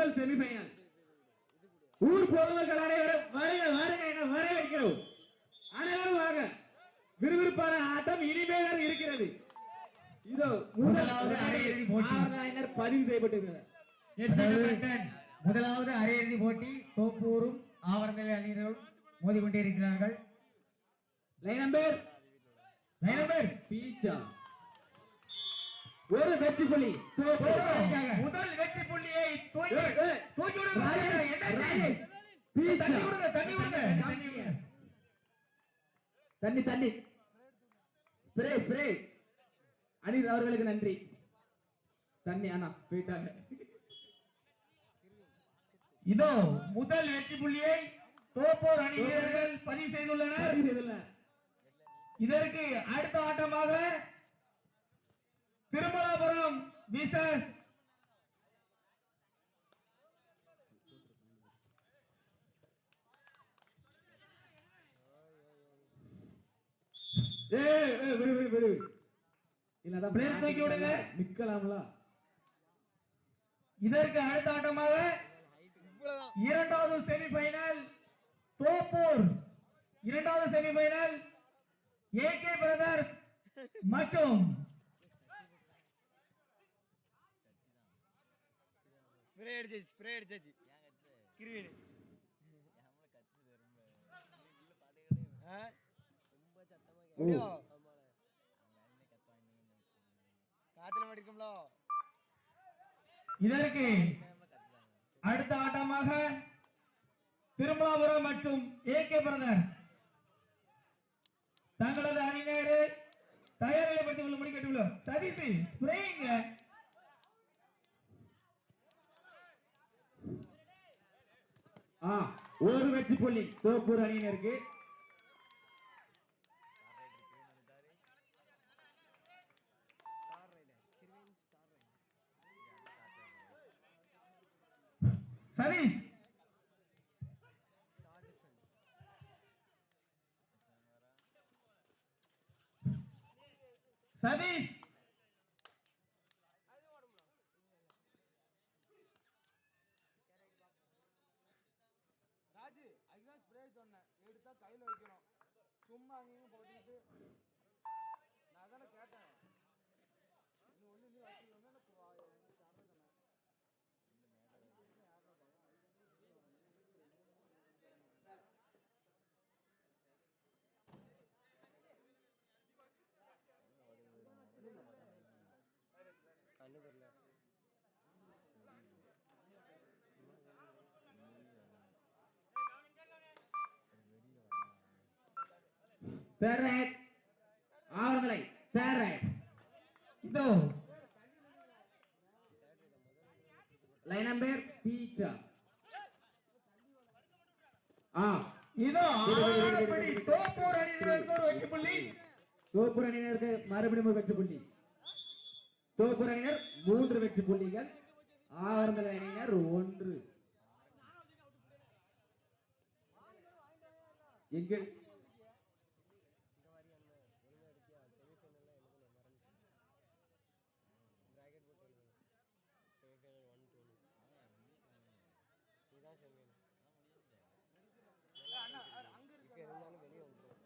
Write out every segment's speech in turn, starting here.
முதல் செமிஃபைனல். ஊர் பொதுமக்கள் அனைவரும் வருக வருக என வரவேற்கிறோம். அனைவரும் வாங்க. விறுவிறுப்பான ஆட்டம் இனிமேல் இருக்கிறது. இதோ முதலாவது அரையிறுதி போட்டி. பதிவு செய்யப்பட்டிருக்கிறது. முதலாவது அரையிறுதி போட்டி. தோப்பூரும் ஆவரந்தலை அணியினரும் மோதிக்கொண்டே இருக்கிறார்கள். லைன் நம்பர் லைன் நம்பர் பீச்சா. ஒரு வெற்றி புள்ளி. முதல் வெற்றி புள்ளியை தூக்கி. விடுங்க. தண்ணி விடுங்க, தண்ணி விடுங்க. தண்ணி தண்ணி ஸ்ப்ரே ஸ்ப்ரே. அனில் அவர்களுக்கு நன்றி. தண்ணி ஆனா போயிட்டாங்க. இதோ முதல் வெற்றி புள்ளியை தோப்பூர் அணி வீரர்கள் பதிவு செய்துள்ளனர். இதற்கு அடுத்த ஆட்டமாக விடுங்க. நிக்கலாம்ல இதற்கு அடுத்த ஆட்டமாக இரண்டாவது செமிஃபைனல் தோப்பூர். இரண்டாவது செமிஃபைனல் ஏகே பிரதர்ஸ் மற்றும் ஸ்ப்ரே அடிச்சாச்சு ஸ்ப்ரே அடிச்சாச்சு? காத்துல மாட்டிருக்கோம்ல இதற்கு அடுத்த ஆட்டமாக திருமலாபுரம் மற்றும் ஏகே பிரதர்ஸ் தங்களது அணியினரை தயார் நிலைப்படுத்திக் கொள்ளும்படி கேட்டுள்ளோம் சதீஷ் ஸ்ப்ரேயிங்க ஒரு வெற்றி புள்ளி. தோப்பூர் அணியினருக்கு Sathish. Sathish. 马宁火律师。third raid Avanamalai third raid இதோ. லைன் நம்பர் பீச்சா ஆ. இதோ ஆறாப்படி தோப்பூர் அணியினருக்கு ஒரு வெற்றி புள்ளி. தோப்பூர் அணியினருக்கு மறுபடியும் வெற்றி புள்ளி. தோப்பூர் அணியினர் மூன்று வெற்றி புள்ளிகள். ஆவரந்தலை அணியினர் ஒன்று. எங்கள் பிராக்கெட் போட்டு செமிஃபைனல் ஒன் டூ இதுதான் செமிஃபைனல் இப்போ இருந்தாலும் வெளியே வந்துடும்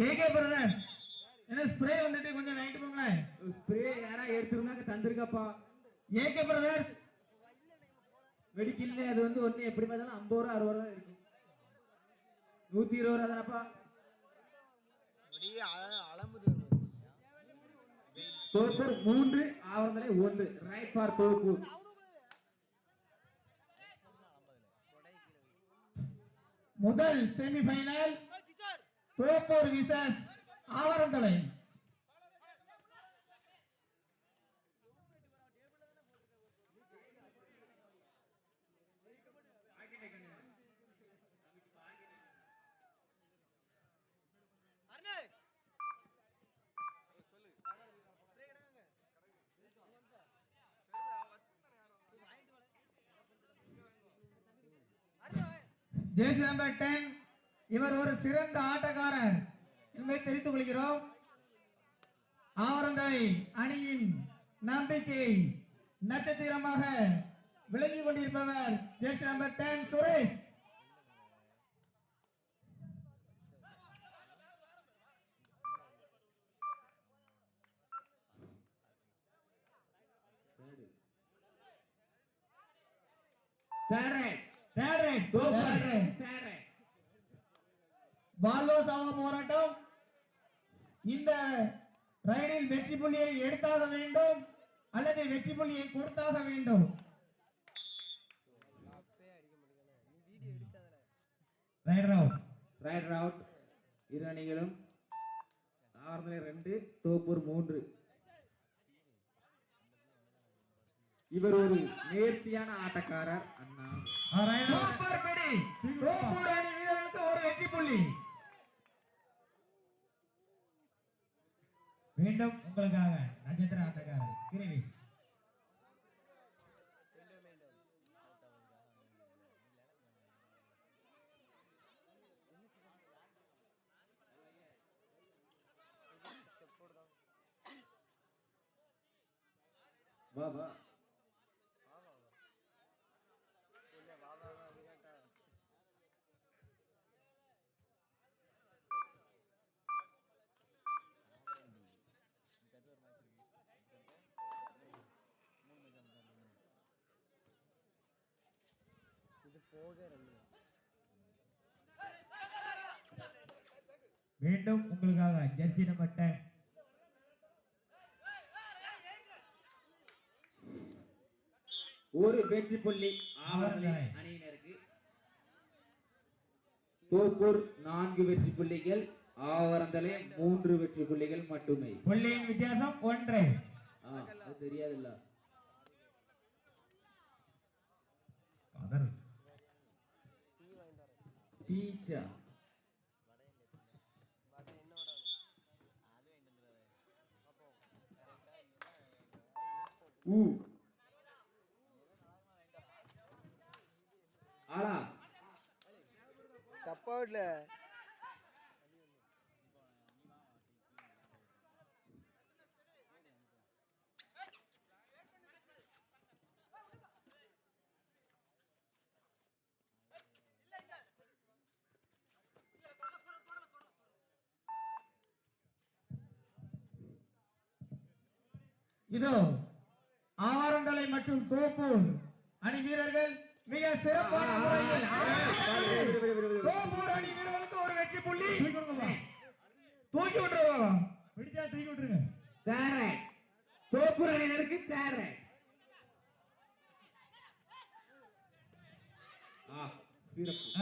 ஏகே பிரதர் என்ன ஸ்ப்ரே வந்துட்டு கொஞ்சம் வாங்கிட்டு போங்களேன். ஸ்ப்ரே யாரா எடுத்துருந்தாங்க? தந்திருக்காப்பா. ஏகே பிரதர்ஸ் வெடிக்கல அது வந்து ஒண்ணு எப்படி பார்த்தாலும் ஐம்பது ரூபா அறுபது ரூபா தான் இருக்கு. நூத்தி இருபது ரூபா தானப்பா. அப்படியே அல- அலம்புது தோப்பூர் மூன்று ஆவரந்தலை ஒன்று. ரைட் ஃபார் தோப்பூர் முதல் semifinal Thoppur versus Avaranthalai JC number ten இவர் ஒரு சிறந்த ஆட்டக்காரர். என்பதை தெரிவித்துக் கொள்கிறோம். ஆவரந்தலை அணியின் நம்பிக்கை நட்சத்திரமாக விளங்கி கொண்டிருப்பவர் chest number ten Suresh. Third raid third raid தோப்பு தேர்ட் பால்வோ சாவா போராட்டம். இந்த ரைடில் வெற்றி புள்ளியை எடுத்தாக வேண்டும் அல்லது வெற்றி புள்ளியை கொடுத்தாக வேண்டும். ரைட் ரவுட் ரைட் ரவுட் இரு அணிகளும் ஆறுதலை ரெண்டு தோப்பூர் மூன்று. இவர் ஒரு நேர்த்தியான ஆட்டக்காரர் அண்ணா. சூப்பர் பிடி தோப்பூர் அணி வீரர்களுக்கு ஒரு வெற்றி புள்ளி. மீண்டும் உங்களுக்காக நட்சத்திர ஆட்டக்காரர் கிருவி. வா வா. மீண்டும் உங்களுக்காக ஜெர்சி நம்பர் டென் ஒரு வெற்றி புள்ளி அணியினருக்கு. தோப்பூர் நான்கு வெற்றி புள்ளிகள் ஆவரந்தலை மூன்று வெற்றி புள்ளிகள் மட்டுமே. புள்ளியின் வித்தியாசம் ஒன்று. தெரியாதுல்ல. கதறு. ஆளா தப்பா விடல. இதோ. மற்றும் தோப்பூர் அணி வீரர்கள் மிக சிறப்பான முறையில் தோப்பூர் அணி வீரர்களுக்கு ஒரு வெற்றி புள்ளி. தூக்கி விட்டுருவோம் பிடிச்சா தூக்கி விட்டுருங்க. தேரை தோப்பூர் அணியினருக்கு தேரை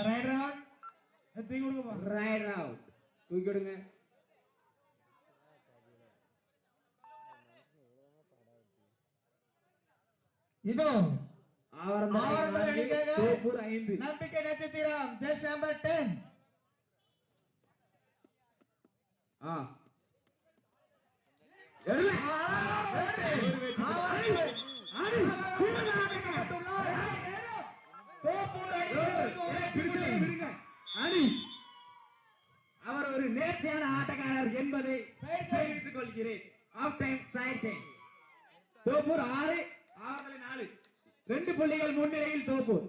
ரைட் ரவுண்ட் தூக்கி விடுங்க தூக்கி விடுங்க இதோ நம்பிக்கை நட்சத்திரம் ஜஸ்ட் நம்பர் டென். அவர் ஒரு நேர்த்தியான ஆட்டக்காரர் என்பதை தெரிவித்துக் கொள்கிறேன். Half time side time Thoppur ஆறு. ரெண்டு புள்ளிகள் முன்னிலையில் Thoppur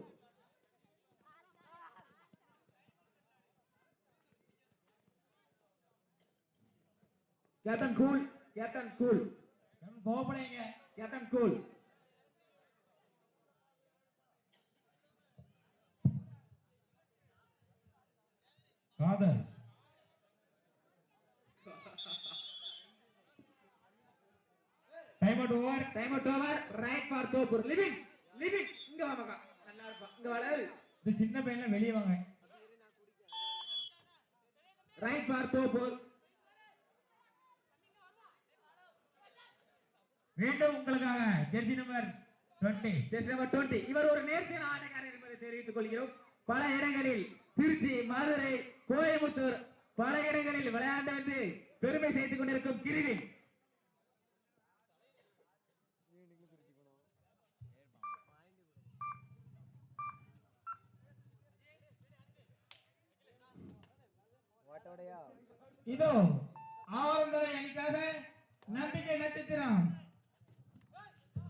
captain cool captain cool. கோபடைங்க captain cool. காதல் time out over time out over raid for Thoppur living இங்க வா மகா நல்லா இருப்பா இங்க வளரு இந்த சின்ன பையன்லாம் வெளியே வாங்க. ரைட் ஃபார் தோப்பூர் மீண்டும் உங்களுக்காக. Jersey number twenty chest number 20 இவர் ஒரு நேர்த்தியான ஆட்டக்காரர் என்பதை தெரிவித்துக் கொள்கிறோம். பல இடங்களில் திருச்சி மதுரை கோயம்புத்தூர் பல இடங்களில் விளையாண்டு வந்து பெருமை சேர்த்துக் கொண்டிருக்கும் கிருவின் இதோ ஆவந்தலை அணிக்காக நம்பிக்கை நட்சத்திரம்.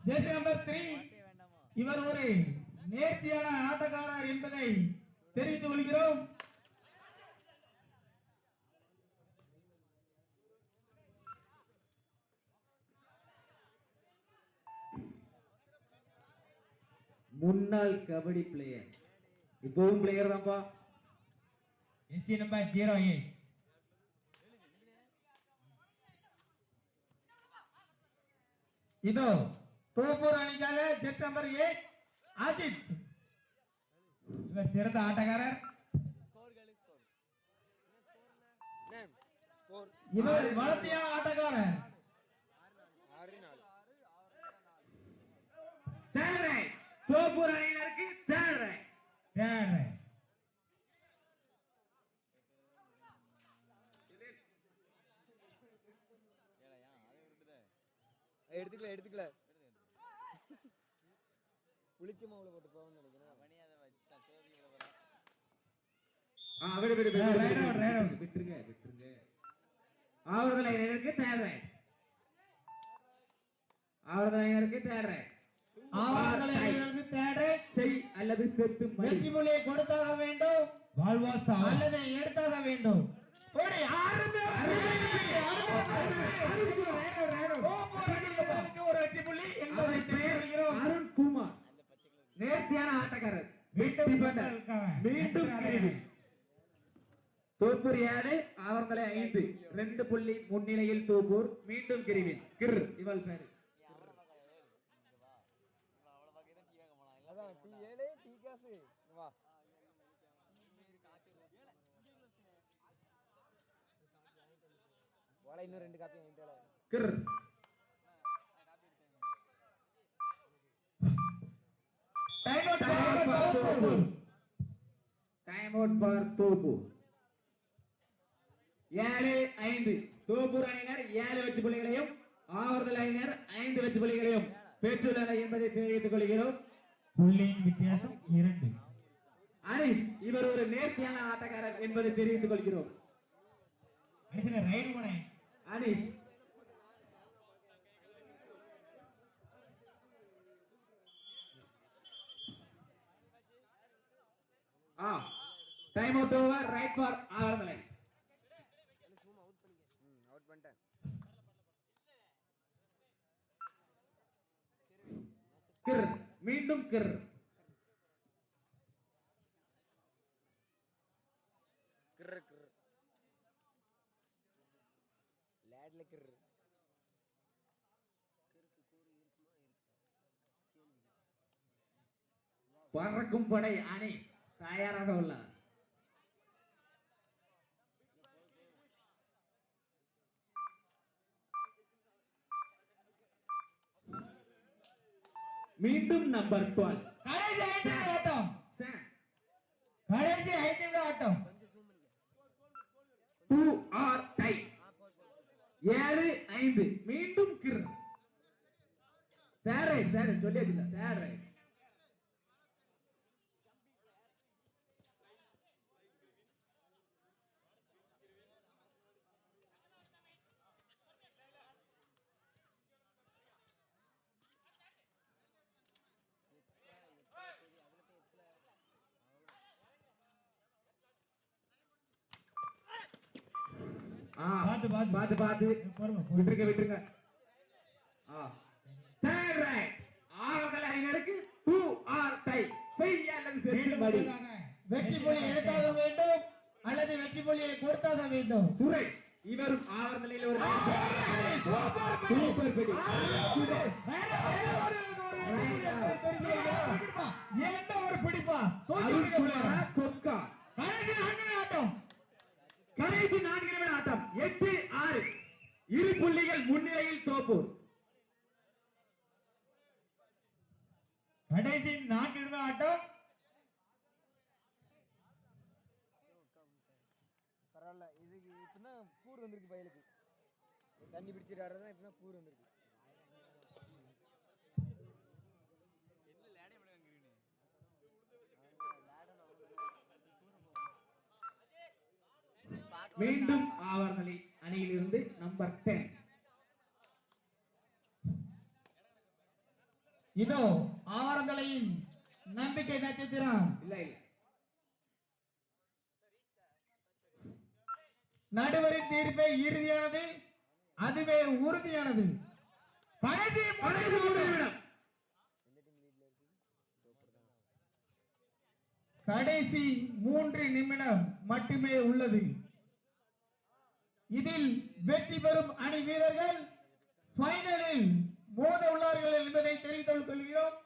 ஜெர்சி நம்பர் த்ரீ இவர் ஒரு நேர்த்தியான ஆட்டக்காரர் என்பதை தெரிவித்துக் கொள்கிறோம். முன்னாள் கபடி பிளேயர் இப்பவும் பிளேயர் தான்ப்பா. எஸ்சி நம்பர் ஜீரோ எயிட் இதோ தோப்பூர் அணிக்காக ஜெர்சி நம்பர் எயிட் அஜித். இவர் சிறந்த ஆட்டக்காரர். நேம் ஸ்கோர் இவர் வளர்த்தியான ஆட்டக்காரர். ஆறு நாலு தேர்ட் ரைட் தோப்பூர் அணியினருக்கு தேர்ட் ரைட் எடுத்துக்கல எடுத்துக்கல. புளிச்ச மாவுல போட்டு போகணும்னு நினைக்கிறேன். ஆ விடு விடு விடு ஆ, விடு, right விடு, out, right out. விட்டுருங்க விட்டுருங்க. ஆவரதல் தேர்ட் ரைட் ஆவரதல் அணியினருக்கு தேவை செய் அல்லது செத்து வெற்றி புள்ளியை கொடுத்தாக வேண்டும். வாழ்வாசா அல்லது எடுத்தாக வேண்டும். ஆரம்பி வெற்றி புள்ளி என்பதை அவரை பெயர் தெரிவிக்கிறோம் அருண் குமார் நேர்த்தியான ஆட்டக்காரர் மீண்டும் Defender. மீண்டும் கிருவி தோப்பூர் ஏழு அவர்களை ஐந்து. ரெண்டு புள்ளி முன்னிலையில் தோப்பூர் மீண்டும் கிருவின். கிர். இவள் பேரு. அதான் டீ ஏழு டீ டைம் அவுட் ஃபார் தோப்பூர் ஏழு ஐந்து. தோப்பூர் அணியினர் ஏழு வெச்சு புள்ளிகளையும் ஆவர்தல் அணியினர் ஐந்து வெச்சு புள்ளிகளையும் பெற்றுள்ளனர் என்பதை தெரிவித்துக் கொள்கிறோம். புள்ளியின் வித்தியாசம் இரண்டு. அனிஸ் இவர் ஒரு நேர்த்தியான ஆட்டக்காரர் என்பதை தெரிவித்துக் கொள்கிறோம். Raid ah time out over raid for Avarthalai ம் அவுட் பண்ணிட்டேன் கிர் மீண்டும் கிர். கிர் கிர். லேட்ல கிர். பறக்கும் படை அனிஸ் தயாராக உள்ளார். மீண்டும் நம்பர் டுவெல். கடைசி நிமிட ஆட்டம். கடைசி ஐந்து ஆட்டம். Do or die. ஏழு ஐந்து. மீண்டும் கிர். தேரை தேரை சொல்லியாச்சுல தேரை ஆ பாத்து, பாத்து. பாத்து பாத்து. விட்டுருங்க விட்டுருங்க தேர்ட் ரைட் ஆறுதல் அணியினருக்கு டூ ஆர் டை செய்ய அல்லது சென்று மடி வெற்றி புள்ளி எடுத்தாக வேண்டும் அல்லது வெற்றி புள்ளியை கொடுத்தாக வேண்டும் சுரேஷ் இவரும் ஆவர் நிலையில் ஒரு சூப்பர் பிடி என்ன ஒரு பிடிப்பா போறாங்க. கொக்கா கடைசி நான்கு ஆட்டம் கடைசி நான்கு ஆட்டம் எட்டு ஆறு. இரு புள்ளிகள் முன்னிலையில் தோப்பூர். கடைசி நான்கு நிமிட ஆட்டம். பரவாயில்ல இதுக்கு இப்பதான் கூறு வந்திருக்கு பயலுக்கு. தண்ணி பிடிச்சிட்டு வர்றதுதான் இப்பதான் கூறு வந்திருக்கு. மீண்டும் ஆவர்நிலை அணியிலிருந்து நம்பர் டென் இதோ ஆரந்தலையின் நம்பிக்கை நட்சத்திரம். இல்ல நடுவரின் தீர்ப்பே இறுதியானது அதுவே உறுதியானது. கடைசி கடைசி நிமிடம் கடைசி மூன்று நிமிடம் மட்டுமே உள்ளது. இதில் வெற்றி பெறும் அணி வீரர்கள் பைனலில் மோத உள்ளார்கள் என்பதை தெரிவித்துக் கொள்கிறோம்.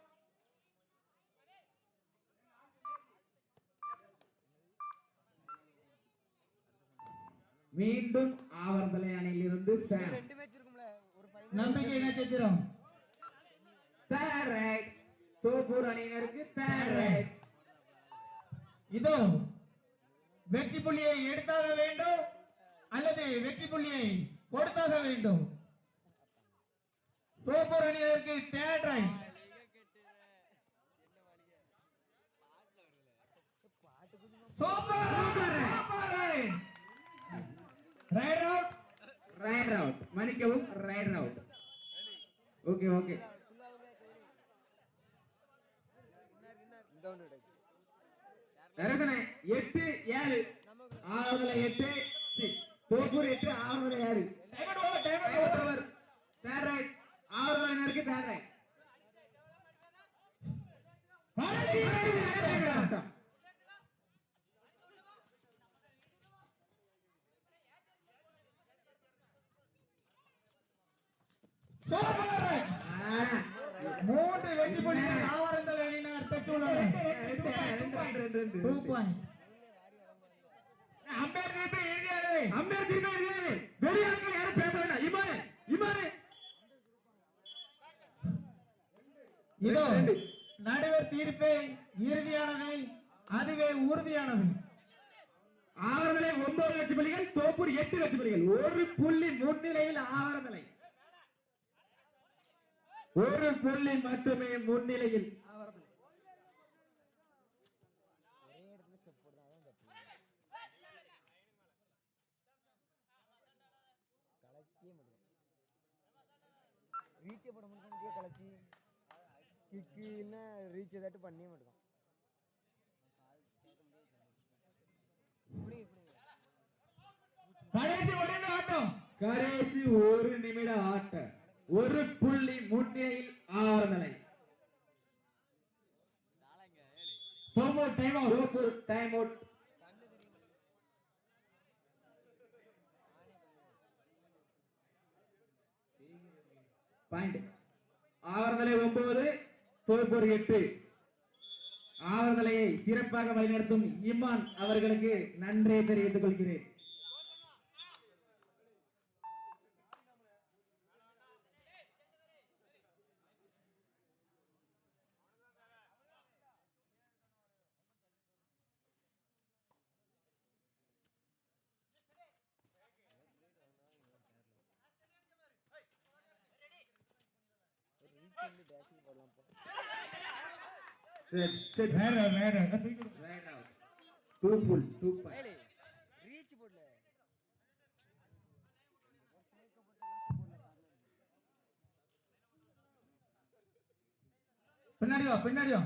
மீண்டும் ஆவர்தலை அணையிலிருந்து இருந்து நம்பிக்கை நட்சத்திரம் தோப்பூர் அணியினருக்கு இதோ வெற்றி புள்ளியை எடுத்தாக வேண்டும். அல்லது வெற்றி புள்ளியை கொடுத்தாக வேண்டும். தோப்பூர் அணியினருக்கு third raid. Super super raid. Raid out raid out மன்னிக்கவும் ரைட் அவுட் ஓகே ஓகே எட்டு ஏழு. ஆறுல எட்டு தோப்பூர் எட்டு ஆவர்தலை ஏழு time over time Time over over. Third right. Avarthalai அணியினருக்கு தேர்ட் ரைட் ஆட்டம் சூப்பர் ரைட் ஆ. மூன்று வெற்றி புள்ளிகளை ஆவரந்தல் அணியினர் பெற்றுள்ளனர் ரெண்டு, ரெண்டு, ரெண்டு, ரெண்டு, ரெண்டு. டூ பாயிண்ட் அம்பேர் தீர்ப்பு இறுதியானது அம்பேர் தீபா இது. வெளிய ஆட்கள் யாரும் பேச வேண்டாம். இமானு, இமானு. இதோ ரெண்டு. நடுவர் இறுதியானவை அதுவே உறுதியானது ஆவர்தலை ஒன்பது லட்சம் புள்ளிகள் தோப்பூர் எட்டு லட்சம் புள்ளிகள். ஒரு புள்ளி முன்னிலையில் ஆவர்தலை ஒரு புள்ளி மட்டுமே முன்னிலையில் ஆவர்தலை கலக்கியே முடியும் ரீச்சே முடியும் கலச்சி கிக்கு இல்லைன்னா ரீச் ஏதாட்டு பண்ணியே மாட்டோம் கடைசி ஆட்டம். கடைசி ஒரு நிமிட ஆட்டம். ஒரு புள்ளி முன்னிலையில் ஆறு நிலை. Time out time out point ஒன்பது தோப்பூர் எட்டு ஆவர்தலையை சிறப்பாக வழிநடத்தும் இமான் அவர்களுக்கு நன்றியை தெரிவித்துக் கொள்கிறேன். சரி சரி வேற வேற. ரைட் அவுட் டூ புல் டூ பாயிண்ட் ஏலே ரீச் போடல பின்னாடி வா பின்னாடி வா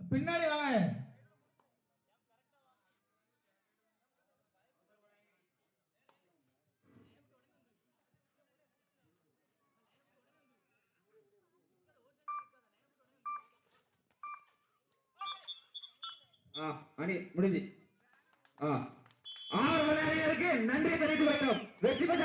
பின்னாடி வாங்க மணி முடிஞ்சு. ஆறு மணி நேரம் நன்றி தெரிவித்து வைக்கிறோம் வெற்றி பெற்ற